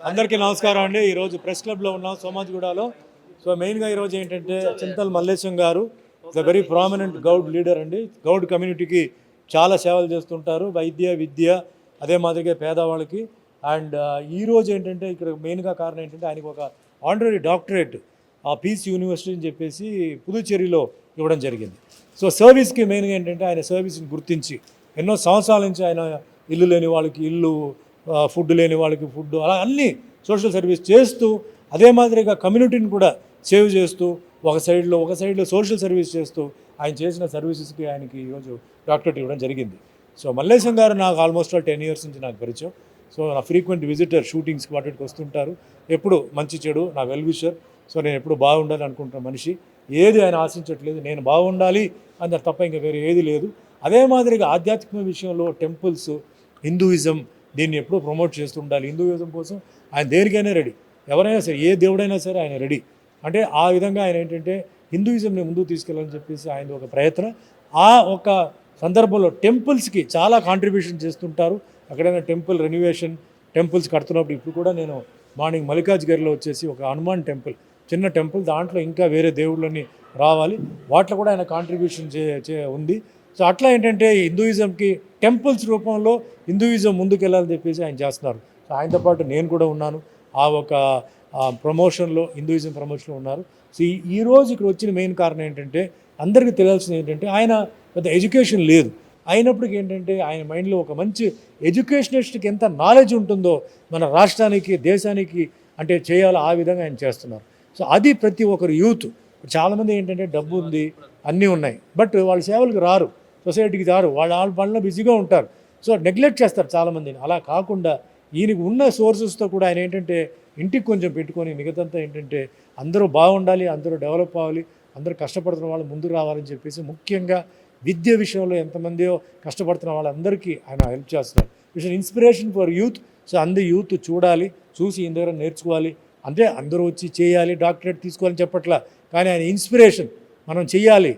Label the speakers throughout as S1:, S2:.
S1: అందరికీ నమస్కారం అండి. ఈరోజు ప్రెస్ క్లబ్లో ఉన్నాం సోమాజిగూడలో. సో మెయిన్గా ఈరోజు ఏంటంటే చింతల్ మల్లేశం గారు the very prominent Goud leader అండి. గౌడ్ కమ్యూనిటీకి చాలా సేవలు చేస్తుంటారు వైద్య విద్య అదే మాదిరిగా పేదవాళ్ళకి. అండ్ ఈ రోజు ఏంటంటే ఇక్కడ మెయిన్గా కారణం ఏంటంటే ఆయనకు ఒక ఆనరీ డాక్టరేట్ ఆ పీస్ యూనివర్సిటీ అని చెప్పేసి పుదుచ్చేరిలో ఇవ్వడం జరిగింది. సో సర్వీస్కి మెయిన్గా ఏంటంటే ఆయన సర్వీస్ని గుర్తించి ఎన్నో సంవత్సరాల నుంచి ఆయన ఇల్లు లేని వాళ్ళకి ఇల్లు ఫుడ్ లేని వాళ్ళకి ఫుడ్ అలా అన్ని సోషల్ సర్వీస్ చేస్తూ అదే మాదిరిగా కమ్యూనిటీని కూడా సేవ్ చేస్తూ ఒక సైడ్లో ఒక సైడ్లో సోషల్ సర్వీస్ చేస్తూ ఆయన చేసిన సర్వీసెస్కి ఆయనకి ఈరోజు డాక్టరేట్ ఇవ్వడం జరిగింది. సో మల్లేశం గారు నాకు ఆల్మోస్ట్ ఆల్ టెన్ ఇయర్స్ నుంచి నాకు పరిచయం. సో నా ఫ్రీక్వెంట్ విజిటర్ షూటింగ్స్కి వాటికి వస్తుంటారు. ఎప్పుడు మంచి చెడు నా వెల్ విషర్. సో నేను ఎప్పుడు బాగుండాలి అనుకుంటున్న మనిషి. ఏది ఆయన ఆశించట్లేదు నేను బాగుండాలి అని తప్ప ఇంకా వేరే ఏది లేదు. అదే మాదిరిగా ఆధ్యాత్మిక విషయంలో టెంపుల్స్ హిందూయిజం దీన్ని ఎప్పుడూ ప్రమోట్ చేస్తూ ఉండాలి. హిందూయిజం కోసం ఆయన దేనికైనా రెడీ. ఎవరైనా సరే ఏ దేవుడైనా సరే ఆయన రెడీ. అంటే ఆ విధంగా ఆయన ఏంటంటే హిందూయిజంని ముందుకు తీసుకెళ్ళాలని చెప్పేసి ఆయన ఒక ప్రయత్నం. ఆ ఒక సందర్భంలో టెంపుల్స్కి చాలా కాంట్రిబ్యూషన్ చేస్తుంటారు. అక్కడైనా టెంపుల్ రెన్యువేషన్ టెంపుల్స్ కడుతున్నప్పుడు ఇప్పుడు కూడా నేను మార్నింగ్ మల్లికాజ్గిరిలో వచ్చేసి ఒక హనుమాన్ టెంపుల్ చిన్న టెంపుల్ దాంట్లో ఇంకా వేరే దేవుళ్ళని రావాలి. వాటిలో కూడా ఆయన కాంట్రిబ్యూషన్ చే ఉంది. సో అట్లా ఏంటంటే హిందూయిజంకి టెంపుల్స్ రూపంలో హిందూయిజం ముందుకెళ్ళాలని చెప్పేసి ఆయన చేస్తున్నారు. సో ఆయనతో పాటు నేను కూడా ఉన్నాను. ఆ ఒక ప్రమోషన్లో హిందూయిజం ప్రమోషన్లో ఉన్నారు. సో ఈ- ఈ ఇక్కడ వచ్చిన మెయిన్ కారణం ఏంటంటే అందరికీ తెలియాల్సింది ఏంటంటే ఆయన పెద్ద ఎడ్యుకేషన్ లేదు. అయినప్పటికీ ఏంటంటే ఆయన మైండ్లో ఒక మంచి ఎడ్యుకేషనిస్ట్కి ఎంత నాలెడ్జ్ ఉంటుందో మన రాష్ట్రానికి దేశానికి అంటే చేయాలో ఆ విధంగా ఆయన చేస్తున్నారు. సో అది ప్రతి ఒక్కరు యూత్. చాలామంది ఏంటంటే డబ్బు ఉంది అన్నీ ఉన్నాయి. బట్ వాళ్ళ సేవలకు రారు. సొసైటీకి దారు వాళ్ళ వాళ్ళ పనుల్లో బిజీగా ఉంటారు. సో నెగ్లెక్ట్ చేస్తారు చాలామందిని. అలా కాకుండా ఈయనకు ఉన్న సోర్సెస్తో కూడా ఆయన ఏంటంటే ఇంటికి కొంచెం పెట్టుకొని మిగతంతా ఏంటంటే అందరూ బాగుండాలి అందరూ డెవలప్ అవ్వాలి అందరూ కష్టపడుతున్న వాళ్ళు ముందుకు రావాలని చెప్పేసి ముఖ్యంగా విద్య విషయంలో ఎంతమందియో కష్టపడుతున్న వాళ్ళందరికీ ఆయన హెల్ప్ చేస్తున్నారు. విషయం ఇన్స్పిరేషన్ ఫర్ యూత్. సో అందరు యూత్ చూడాలి చూసి ఈయన దగ్గర నేర్చుకోవాలి. అంటే అందరూ వచ్చి చేయాలి డాక్టరేట్ తీసుకోవాలని చెప్పట్లా. కానీ ఆయన ఇన్స్పిరేషన్ మనం చేయాలి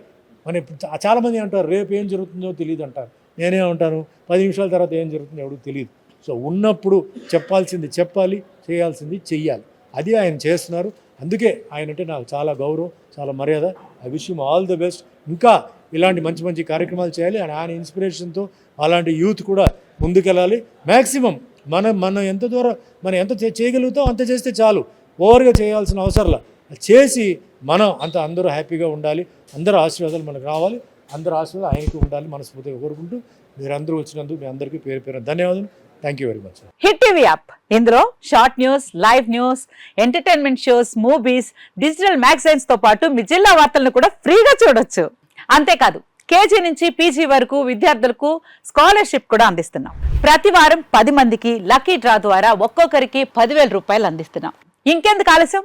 S1: మన చాలామంది అంటారు రేపు ఏం జరుగుతుందో తెలియదు అంటారు. నేనే ఉంటాను పది నిమిషాల తర్వాత ఏం జరుగుతుందో ఎవరికి తెలియదు సో ఉన్నప్పుడు చెప్పాల్సింది చెప్పాలి చేయాల్సింది చెయ్యాలి. అది ఆయన చేస్తున్నారు. అందుకే ఆయన అంటే నాకు చాలా గౌరవం చాలా మర్యాద. I wish you all the best. ఇంకా ఇలాంటి మంచి మంచి కార్యక్రమాలు చేయాలి అండ్ ఆయన ఇన్స్పిరేషన్తో అలాంటి యూత్ కూడా ముందుకెళ్ళాలి. మ్యాక్సిమం మనం మనం ఎంత దూరం మనం ఎంత చేయగలుగుతాం అంత చేస్తే చాలు. ఓవర్గా చేయాల్సిన అవసరంలా చేసి మనం అంత అందరూ హ్యాపీగా ఉండాలి. అందరూ ఆశీర్వాదాలు మనకు రావాలి. అందరూ ఆశీర్వాదాలు ఆయనకి ఉండాలి మనస్ఫూర్తిగా కోరుకుంటూ మీరందరూ వచ్చినందుకు మీ అందరికీ పేరు పేరు ధన్యవాదాలు thank you very much
S2: hit TV app ఇందులో short news live news entertainment shows movies digital మ్యాగజైన్స్తో పాటు మీ జిల్లా వార్తలను కూడా ఫ్రీగా చూడొచ్చు. అంతేకాదు కేజీ నుంచి పీజీ వరకు విద్యార్థులకు స్కాలర్షిప్ కూడా అందిస్తున్నాం. ప్రతి వారం పది మందికి లక్కీ డ్రా ద్వారా ఒక్కొక్కరికి పదివేల రూపాయలు అందిస్తున్నాం. ఇంకెందుకు ఆలస్యం?